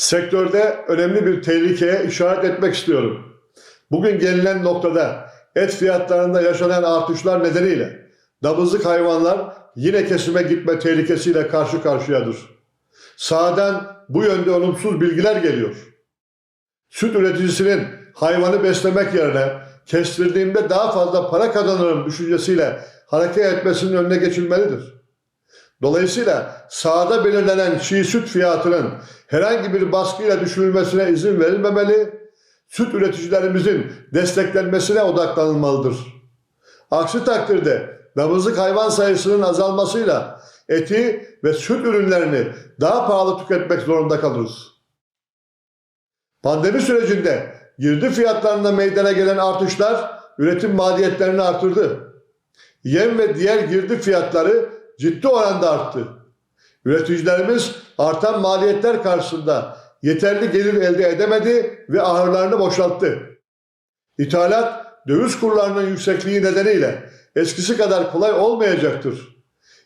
Sektörde önemli bir tehlikeye işaret etmek istiyorum. Bugün gelinen noktada et fiyatlarında yaşanan artışlar nedeniyle damızlık hayvanlar yine kesime gitme tehlikesiyle karşı karşıyadır. Sağdan bu yönde olumsuz bilgiler geliyor. Süt üreticisinin hayvanı beslemek yerine kestirdiğimde daha fazla para kazanırım düşüncesiyle hareket etmesinin önüne geçilmelidir. Dolayısıyla sahada belirlenen çiğ süt fiyatının herhangi bir baskıyla düşürülmesine izin verilmemeli, süt üreticilerimizin desteklenmesine odaklanılmalıdır. Aksi takdirde damızlık hayvan sayısının azalmasıyla eti ve süt ürünlerini daha pahalı tüketmek zorunda kalırız. Pandemi sürecinde girdi fiyatlarında meydana gelen artışlar üretim maliyetlerini artırdı. Yem ve diğer girdi fiyatları ciddi oranda arttı. Üreticilerimiz artan maliyetler karşısında yeterli gelir elde edemedi ve ahırlarını boşalttı. İthalat döviz kurlarının yüksekliği nedeniyle eskisi kadar kolay olmayacaktır.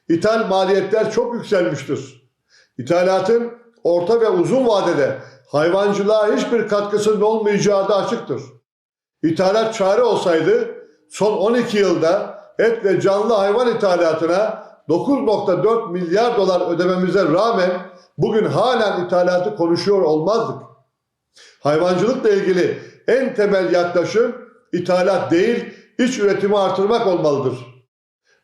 İthal maliyetler çok yükselmiştir. İthalatın orta ve uzun vadede hayvancılığa hiçbir katkısının olmayacağı da açıktır. İthalat çare olsaydı son 12 yılda et ve canlı hayvan ithalatına 9.4 milyar dolar ödememize rağmen bugün halen ithalatı konuşuyor olmazdık. Hayvancılıkla ilgili en temel yaklaşım ithalat değil, iç üretimi artırmak olmalıdır.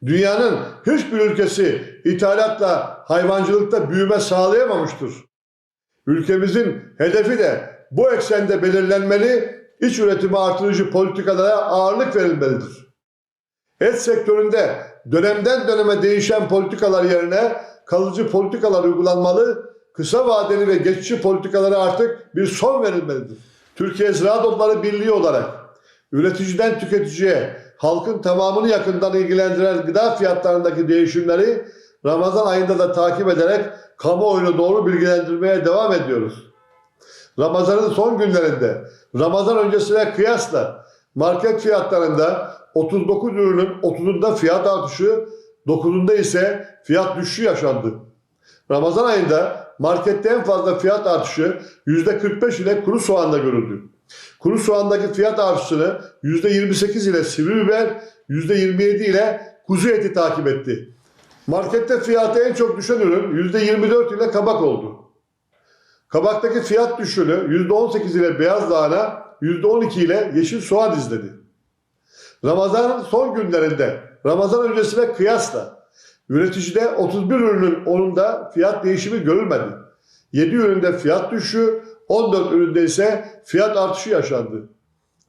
Dünyanın hiçbir ülkesi ithalatla hayvancılıkta büyüme sağlayamamıştır. Ülkemizin hedefi de bu eksende belirlenmeli, iç üretimi artırıcı politikalara ağırlık verilmelidir. Et sektöründe dönemden döneme değişen politikalar yerine kalıcı politikalar uygulanmalı, kısa vadeli ve geçici politikalara artık bir son verilmelidir. Türkiye Ziraat Odları Birliği olarak üreticiden tüketiciye halkın tamamını yakından ilgilendiren gıda fiyatlarındaki değişimleri Ramazan ayında da takip ederek kamuoyunu doğru bilgilendirmeye devam ediyoruz. Ramazan'ın son günlerinde Ramazan öncesine kıyasla market fiyatlarında 39 ürünün 30'unda fiyat artışı, 9'unda ise fiyat düşüşü yaşandı. Ramazan ayında markette en fazla fiyat artışı %45 ile kuru soğanda görüldü. Kuru soğandaki fiyat artışını %28 ile sivri biber, %27 ile kuzu eti takip etti. Markette fiyatı en çok düşen ürün %24 ile kabak oldu. Kabaktaki fiyat düşüşünü %18 ile beyaz lahana, %12 ile yeşil soğan izledi. Ramazan'ın son günlerinde Ramazan öncesine kıyasla üreticide 31 ürünün 10'unda fiyat değişimi görülmedi. 7 üründe fiyat düşüşü, 14 üründe ise fiyat artışı yaşandı.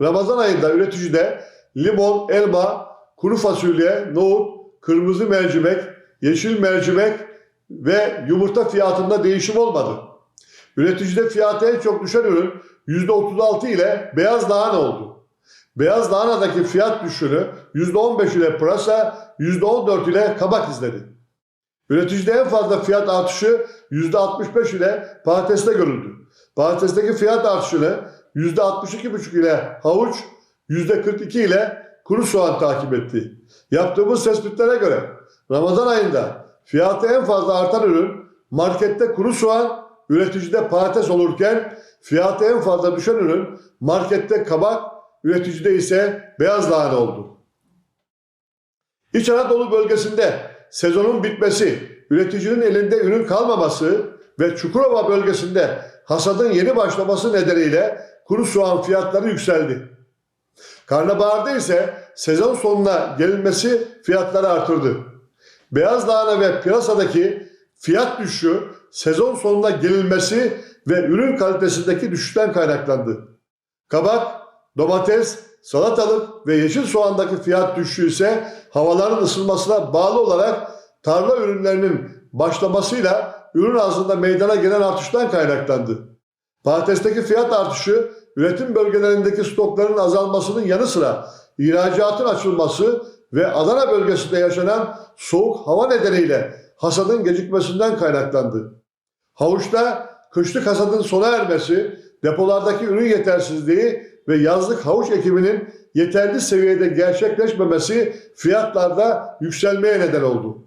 Ramazan ayında üreticide limon, elma, kuru fasulye, nohut, kırmızı mercimek, yeşil mercimek ve yumurta fiyatında değişim olmadı. Üreticide fiyatı en çok düşen ürün %36 ile beyaz lahana oldu. Beyaz lahanadaki fiyat düşüşünü %15 ile pırasa, %14 ile kabak izledi. Üreticide en fazla fiyat artışı %65 ile patateste görüldü. Patatesteki fiyat artışını %62,5 ile havuç, %42 ile kuru soğan takip etti. Yaptığımız tespitlere göre Ramazan ayında fiyatı en fazla artan ürün markette kuru soğan, üreticide patates olurken fiyatı en fazla düşen ürün markette kabak, üreticide ise beyaz lahana oldu. İç Anadolu bölgesinde sezonun bitmesi, üreticinin elinde ürün kalmaması ve Çukurova bölgesinde hasadın yeni başlaması nedeniyle kuru soğan fiyatları yükseldi. Karnabaharda ise sezon sonuna gelinmesi fiyatları artırdı. Beyaz lahana ve pirasadaki fiyat düşüşü sezon sonuna gelinmesi ve ürün kalitesindeki düşüşten kaynaklandı. Kabak, domates, salatalık ve yeşil soğandaki fiyat düşüşü ise havaların ısınmasına bağlı olarak tarla ürünlerinin başlamasıyla ürün arzında meydana gelen artıştan kaynaklandı. Patatesteki fiyat artışı üretim bölgelerindeki stokların azalmasının yanı sıra ihracatın açılması ve Adana bölgesinde yaşanan soğuk hava nedeniyle hasadın gecikmesinden kaynaklandı. Havuçta kışlık hasadın sona ermesi, depolardaki ürün yetersizliği ve yazlık havuç ekiminin yeterli seviyede gerçekleşmemesi fiyatlarda yükselmeye neden oldu.